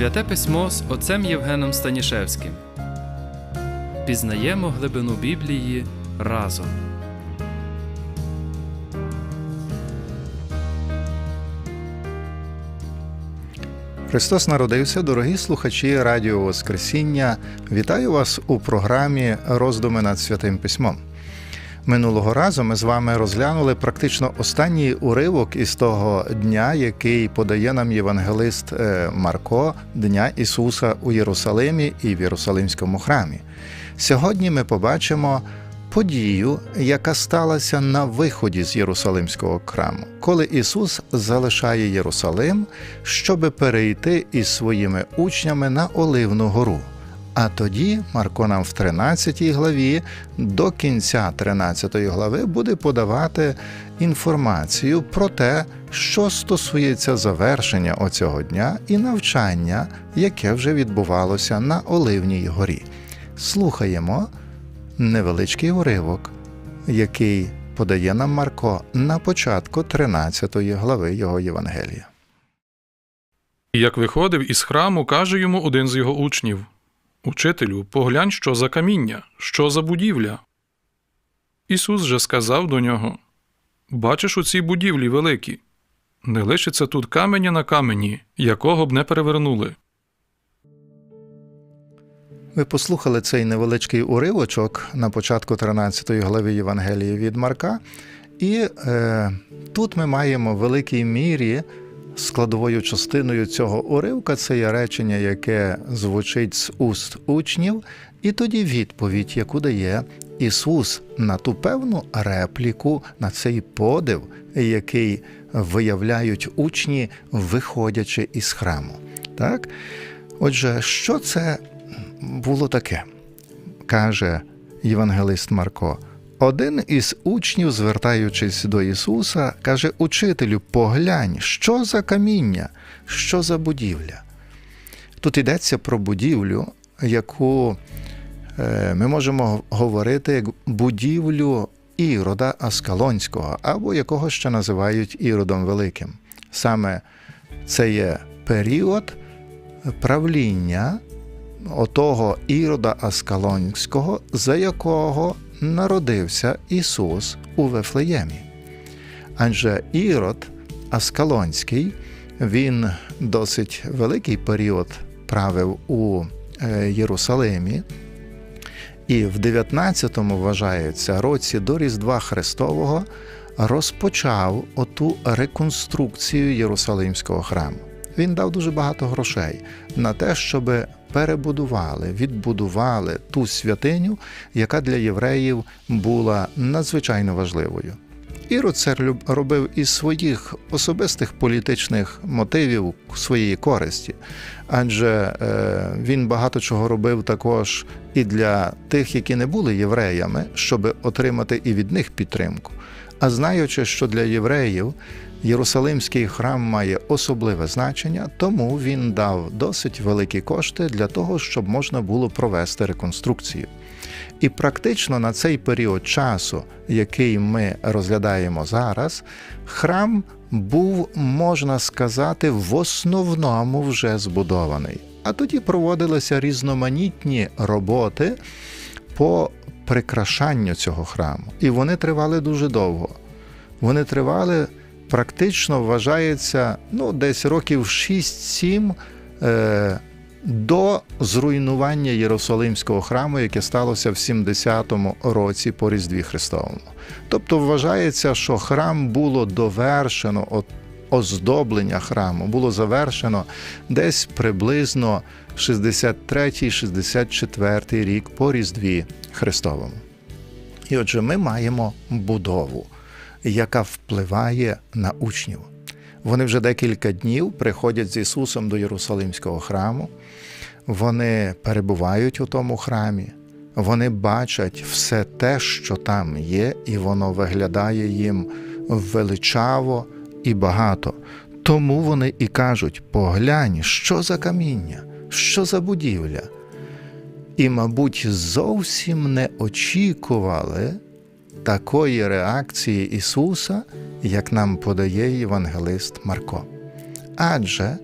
Святе письмо з отцем Євгеном Станішевським. Пізнаємо глибину Біблії разом. Христос народився, дорогі слухачі Радіо Воскресіння. Вітаю вас у програмі Роздуми над святим письмом. Минулого разу ми з вами розглянули практично останній уривок із того дня, який подає нам євангелист е, Марко, Дня Ісуса у Єрусалимі і в Єрусалимському храмі. Сьогодні ми побачимо подію, яка сталася на виході з Єрусалимського храму, коли Ісус залишає Єрусалим, щоби перейти із своїми учнями на Оливну гору. А тоді Марко нам в 13 главі до кінця 13 глави буде подавати інформацію про те, що стосується завершення оцього дня і навчання, яке вже відбувалося на Оливній горі. Слухаємо невеличкий уривок, який подає нам Марко на початку 13 глави його Євангелія. Як виходив із храму, каже йому один з його учнів Учителю, поглянь, що за каміння, що за будівля. Ісус же сказав до нього Бачиш у цій будівлі великі, не лишиться тут каменя на камені, якого б не перевернули. Ви послухали цей невеличкий уривочок на початку 13 глави Євангелії від Марка, і е, тут ми маємо в великій мірі складовою частиною цього уривка це є речення, яке звучить з уст учнів, і тоді відповідь, яку дає Ісус на ту певну репліку, на цей подив, який виявляють учні, виходячи із храму. Так? Отже, що це було таке? каже євангелист Марко. Один із учнів, звертаючись до Ісуса, каже: Учителю, поглянь, що за каміння, що за будівля. Тут йдеться про будівлю, яку е, ми можемо говорити як будівлю Ірода Аскалонського, або якого ще називають Іродом Великим. Саме це є період правління отого Ірода Аскалонського, за якого народився Ісус у Вифлеємі. Адже Ірод Аскалонський, він досить великий період правив у е, Єрусалимі, і в 19-му, вважається, році до Різдва Христового розпочав оту реконструкцію Єрусалимського храму. Він дав дуже багато грошей на те, щоб перебудували, відбудували ту святиню, яка для євреїв була надзвичайно важливою. Ірод це робив із своїх особистих політичних мотивів своєї користі, адже е, він багато чого робив також і для тих, які не були євреями, щоб отримати і від них підтримку. А знаючи, що для євреїв Єрусалимський храм має особливе значення, тому він дав досить великі кошти для того, щоб можна було провести реконструкцію. І практично на цей період часу, який ми розглядаємо зараз, храм був, можна сказати, в основному вже збудований. А тоді проводилися різноманітні роботи по прикрашанню цього храму. І вони тривали дуже довго. Вони тривали практично вважається ну, десь років 6-7 е, до зруйнування Єрусалимського храму, яке сталося в 70-му році по Різдві Христовому. Тобто вважається, що храм було довершено, от, оздоблення храму було завершено десь приблизно 63-64 рік по Різдві Христовому. І отже, ми маємо будову яка впливає на учнів. Вони вже декілька днів приходять з Ісусом до Єрусалимського храму, вони перебувають у тому храмі, вони бачать все те, що там є, і воно виглядає їм величаво і багато. Тому вони і кажуть: поглянь, що за каміння, що за будівля. І, мабуть, зовсім не очікували такої реакції Ісуса, як нам подає євангелист Марко. Адже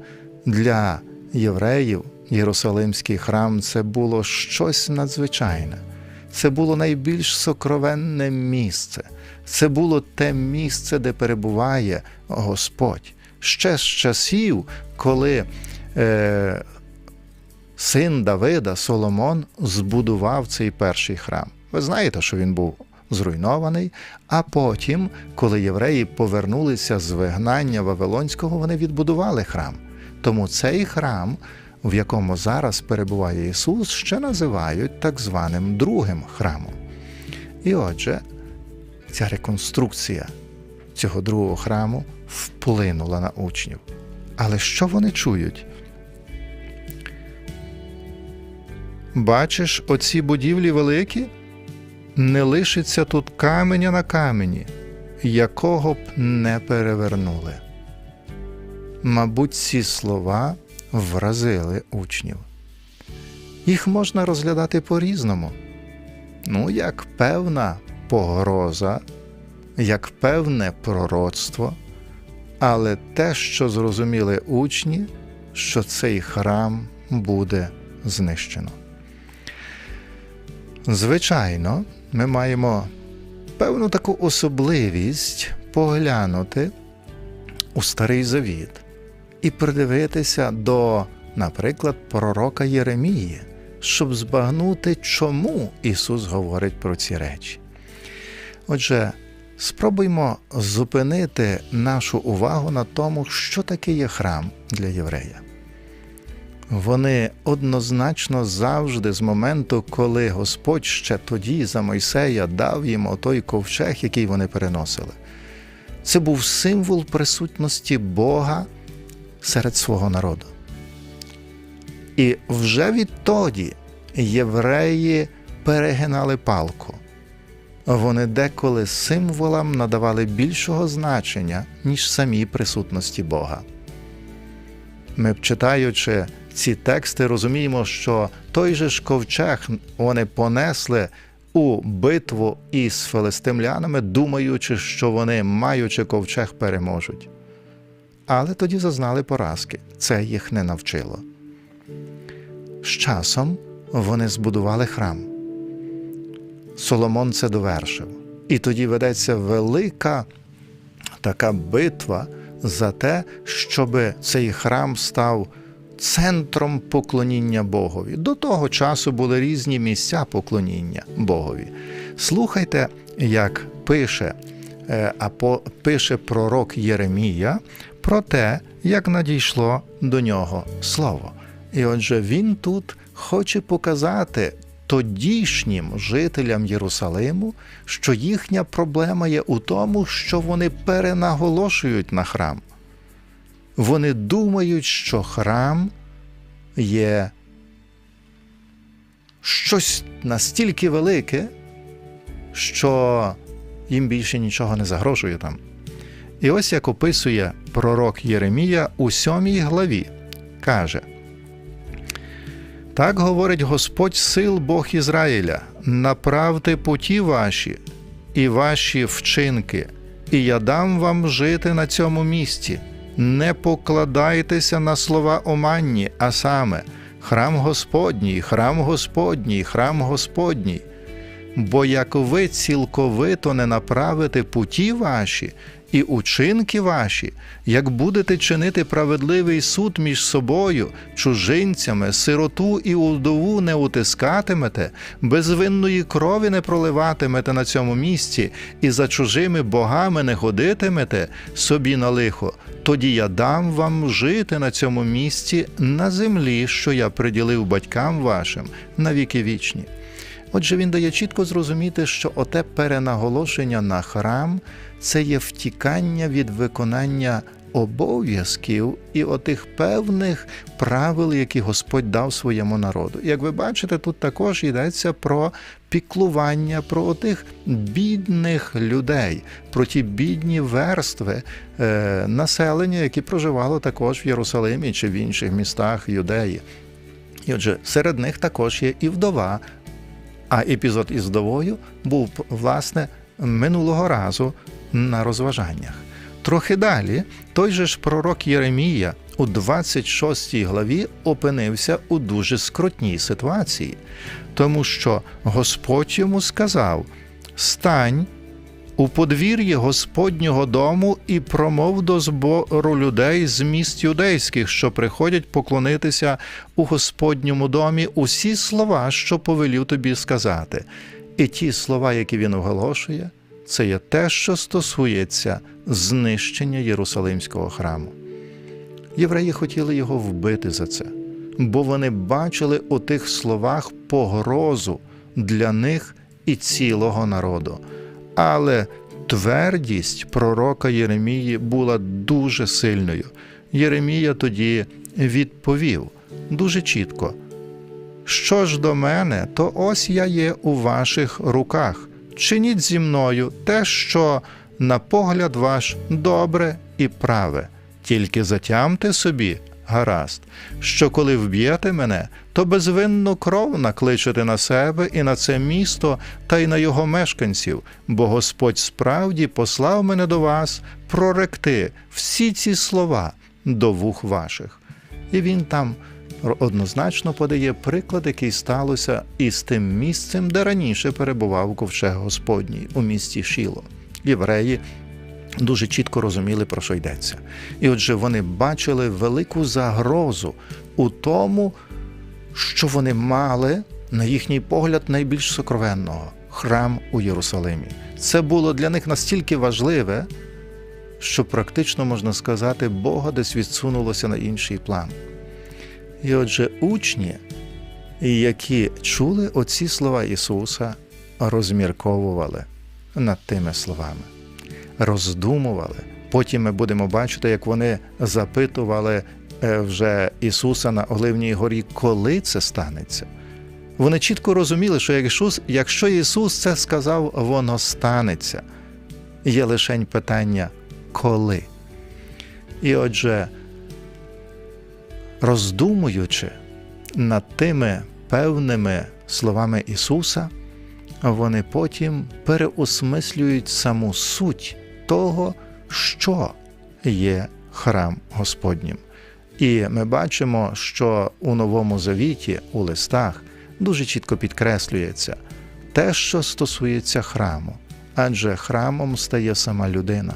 для євреїв Єрусалимський храм це було щось надзвичайне. Це було найбільш сокровенне місце. Це було те місце, де перебуває Господь. Ще з часів, коли е, син Давида Соломон збудував цей перший храм. Ви знаєте, що він був зруйнований, а потім, коли євреї повернулися з вигнання Вавилонського, вони відбудували храм. Тому цей храм, в якому зараз перебуває Ісус, ще називають так званим другим храмом. І отже, ця реконструкція цього другого храму вплинула на учнів. Але що вони чують? Бачиш, оці будівлі великі? Не лишиться тут каменя на камені, якого б не перевернули. Мабуть, ці слова вразили учнів. Їх можна розглядати по-різному. Ну, як певна погроза, як певне пророцтво, але те, що зрозуміли учні, що цей храм буде знищено. Звичайно, ми маємо певну таку особливість поглянути у Старий Завіт і придивитися до, наприклад, пророка Єремії, щоб збагнути, чому Ісус говорить про ці речі. Отже, спробуймо зупинити нашу увагу на тому, що таке є храм для єврея. Вони однозначно завжди, з моменту, коли Господь ще тоді за Мойсея дав їм отой ковчег, який вони переносили. Це був символ присутності Бога серед свого народу. І вже відтоді євреї перегинали палку. Вони деколи символам надавали більшого значення, ніж самій присутності Бога. Ми, читаючи ці тексти, розуміємо, що той же ж ковчег вони понесли у битву із филистимлянами, думаючи, що вони, маючи ковчег, переможуть. Але тоді зазнали поразки. Це їх не навчило. З часом вони збудували храм. Соломон це довершив. І тоді ведеться велика така битва за те, щоб цей храм став центром поклоніння Богові. До того часу були різні місця поклоніння Богові. Слухайте, як пише, е, апо, пише пророк Єремія про те, як надійшло до нього слово. І отже, він тут хоче показати тодішнім жителям Єрусалиму, що їхня проблема є у тому, що вони перенаголошують на храм. Вони думають, що храм є щось настільки велике, що їм більше нічого не загрожує там. І ось як описує пророк Єремія у сьомій главі, каже: Так говорить Господь сил Бог Ізраїля: направте путі ваші і ваші вчинки, і я дам вам жити на цьому місці. Не покладайтеся на слова оманні, а саме храм Господній, храм Господній, храм Господній. Бо як ви цілковито не направите путі ваші і учинки ваші, як будете чинити праведливий суд між собою, чужинцями, сироту і удову не утискатимете, безвинної крові не проливатимете на цьому місці, і за чужими богами не ходитимете собі на лихо, тоді я дам вам жити на цьому місці на землі, що я приділив батькам вашим на віки вічні. Отже, він дає чітко зрозуміти, що оте перенаголошення на храм це є втікання від виконання обов'язків і отих певних правил, які Господь дав своєму народу. Як ви бачите, тут також йдеться про піклування, про отих бідних людей, про ті бідні верстви е, населення, які проживало також в Єрусалимі чи в інших містах Юдеї. І отже, серед них також є і вдова. А епізод із вдовою був власне минулого разу на розважаннях. Трохи далі той же ж пророк Єремія у 26 главі опинився у дуже скрутній ситуації, тому що Господь йому сказав: Стань у подвір'ї Господнього дому і промов до збору людей з міст юдейських, що приходять поклонитися у Господньому домі усі слова, що повелів тобі сказати. І ті слова, які він оголошує, це є те, що стосується знищення Єрусалимського храму. Євреї хотіли його вбити за це, бо вони бачили у тих словах погрозу для них і цілого народу. Але твердість пророка Єремії була дуже сильною. Єремія тоді відповів дуже чітко: Що ж до мене, то ось я є у ваших руках. Чиніть зі мною те, що на погляд ваш добре і праве, тільки затямте собі, гаразд, що коли вб'єте мене, то безвинну кров накличете на себе і на це місто та й на його мешканців, бо Господь справді послав мене до вас проректи всі ці слова до вух ваших. І він там однозначно подає приклад, який сталося із тим місцем, де раніше перебував ковчег Господній у місті Шіло. Євреї дуже чітко розуміли, про що йдеться. І отже, вони бачили велику загрозу у тому, що вони мали, на їхній погляд, найбільш сокровенного храм у Єрусалимі. Це було для них настільки важливе, що практично можна сказати, Бога десь відсунулося на інший план. І отже, учні, які чули оці слова Ісуса, розмірковували над тими словами, роздумували. Потім ми будемо бачити, як вони запитували е, вже Ісуса на Оливній горі, коли це станеться. Вони чітко розуміли, що якщо Ісус це сказав, воно станеться. Є лишень питання коли. І отже, роздумуючи над тими певними словами Ісуса, вони потім переосмислюють саму суть того, що є храм Господнім. І ми бачимо, що у Новому Завіті, у листах, дуже чітко підкреслюється те, що стосується храму, адже храмом стає сама людина.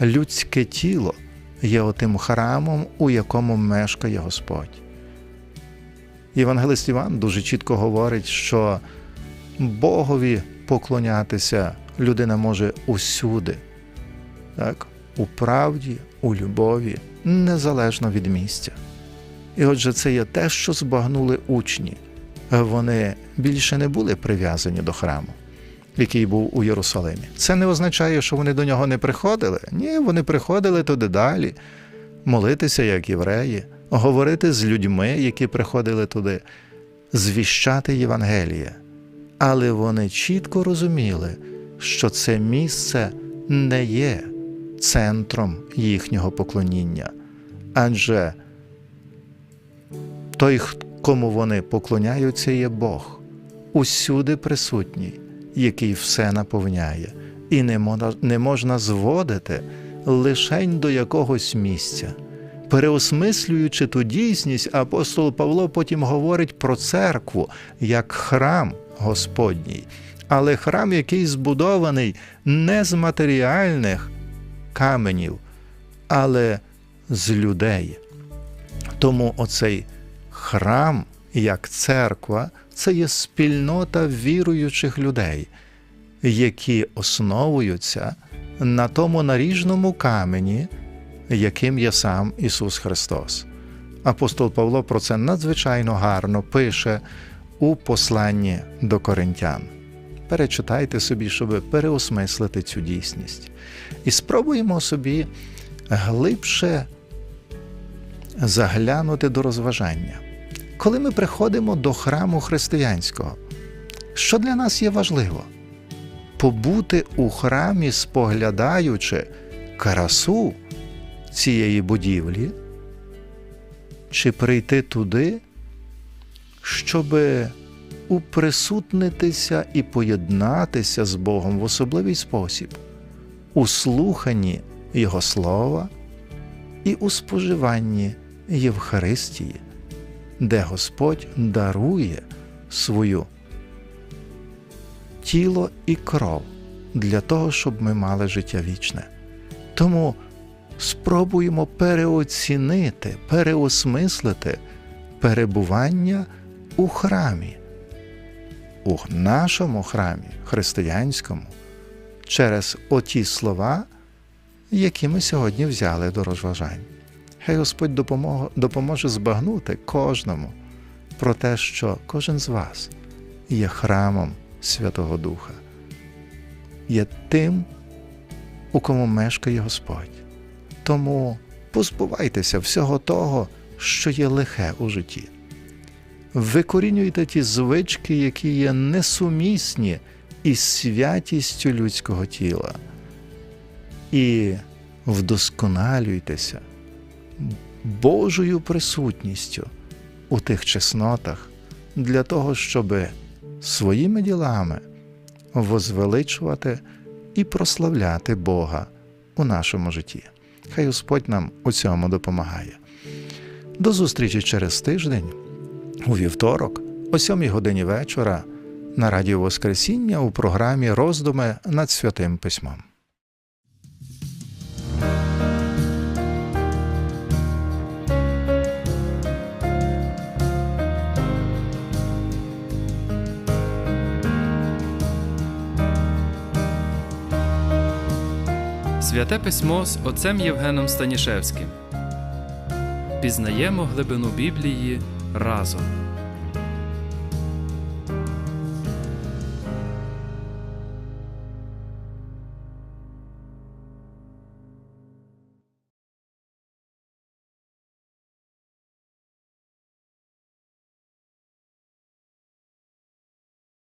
Людське тіло є отим храмом, у якому мешкає Господь. Євангелист Іван дуже чітко говорить, що Богові поклонятися людина може усюди, так? у правді, у любові, незалежно від місця. І отже, це є те, що збагнули учні. Вони більше не були прив'язані до храму, який був у Єрусалимі. Це не означає, що вони до нього не приходили. Ні, вони приходили туди далі, молитися, як євреї, говорити з людьми, які приходили туди, звіщати Євангеліє. Але вони чітко розуміли, що це місце не є центром їхнього поклоніння, адже той, кому вони поклоняються, є Бог, усюди присутній, який все наповняє, і не можна, зводити лишень до якогось місця. Переосмислюючи ту дійсність, апостол Павло потім говорить про церкву як храм Господній, але храм, який збудований не з матеріальних каменів, але з людей. Тому оцей храм, як церква, це є спільнота віруючих людей, які основуються на тому наріжному камені, яким є сам Ісус Христос. Апостол Павло про це надзвичайно гарно пише у посланні до коринтян. Перечитайте собі, щоб переосмислити цю дійсність. І спробуємо собі глибше заглянути до розважання. Коли ми приходимо до храму християнського, що для нас є важливо? Побути у храмі, споглядаючи красу цієї будівлі, чи прийти туди, щоб уприсутнитися і поєднатися з Богом в особливий спосіб, у слуханні Його Слова і у споживанні Євхаристії, де Господь дарує свою тіло і кров для того, щоб ми мали життя вічне. Тому спробуємо переоцінити, переосмислити перебування у храмі, у нашому храмі християнському, через оті слова, які ми сьогодні взяли до розважань. Хай Господь допоможе, допоможе збагнути кожному про те, що кожен з вас є храмом Святого Духа, є тим, у кому мешкає Господь. Тому позбувайтеся всього того, що є лихе у житті. Викорінюйте ті звички, які є несумісні із святістю людського тіла. І вдосконалюйтеся Божою присутністю у тих чеснотах для того, щоб своїми ділами возвеличувати і прославляти Бога у нашому житті. Хай Господь нам у цьому допомагає. До зустрічі через тиждень, у вівторок, о 7 годині вечора, на Радіо Воскресіння у програмі Роздуми над Святим Письмом. Святе письмо з отцем Євгеном Станішевським. Пізнаємо глибину Біблії разом.